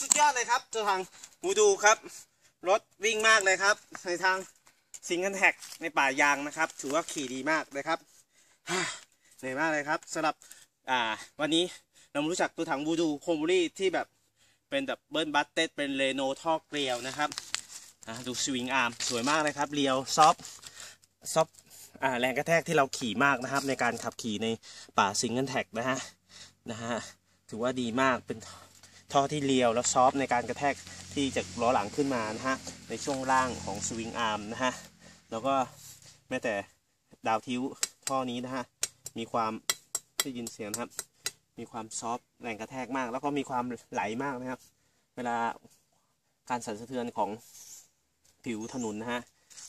สุดยอดเลยครับตัวทางบูดูครับ รถวิ่งมากเลยครับ ในทางสิงคันแท็กในป่ายางนะครับ ถือว่าขี่ดีมากเลยครับเหนื่อยมากเลยครับสำหรับอ่าวันนี้เรารู้จักตัวถังบูดูโคมบุรีที่แบบเป็นแบบเบิร์นบัตเต็ดเป็นเรโนท่อเกลียวนะครับดูสวิงอาร์มสวยมากเลยครับเรียวซอฟซอฟอ่าแรงกระแทกที่เราขี่มากนะครับ ในการขับขี่ในป่าสิงคันแท็กนะฮะนะฮะถือว่าดีมากเป็น ท่อที่เรียวแล้วซอฟในการกระแทกที่จากล้อหลังขึ้นมานะฮะในช่วงล่างของสวิงอาร์มนะฮะแล้วก็แม้แต่ดาวทิวท่อนี้นะฮะมีความได้ยินเสียงครับ มีความซอฟต์แรงกระแทกมาก แล้วก็มีความไหลมากนะครับ เวลาการสั่นสะเทือนของผิวถนนนะฮะ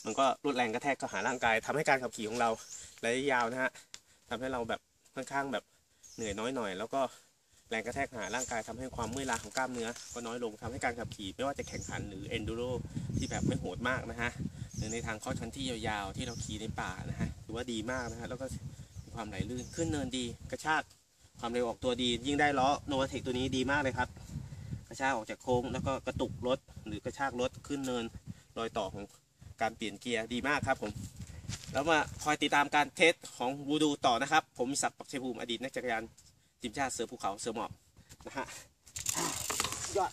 มันก็ลดแรงกระแทกเข้าหาร่างกายทำให้การขับขี่ของเราระยะยาวนะฮะทำให้เราแบบค่อนข้างแบบเหนื่อยน้อยหน่อย แล้วก็ แรงกระแทกหาร่างกายทำให้ความเมื่อยล้าของกล้ามเนื้อ ก็น้อยลงทำให้การขับขี่ ไม่ว่าจะแข่งขันหรือ enduro ที่แบบไม่โหดมากนะฮะหรือในทางคอร์สคันที่ยาวๆ ที่เราขี่ในป่านะฮะถือว่าดีมากนะฮะแล้วก็มีความไหลลื่นขึ้นเนินดี กระชากความเร็วออกตัวดี ยิ่งได้ล้อโนวาเทคตัวนี้ดีมากเลยครับ กระชากออกจากโค้งแล้วก็กระตุกรถหรือกระชากรถขึ้นเนินรอยต่อของการเปลี่ยนเกียร์ดีมากครับผมแล้วมาคอยติดตามการเทสของวูดูต่อนะครับ ผมศักดิ์ปักชัยภูมิอดีตนักจักรยาน ทีมชาติเสือภูเขาเสือหมอบนะฮะยอด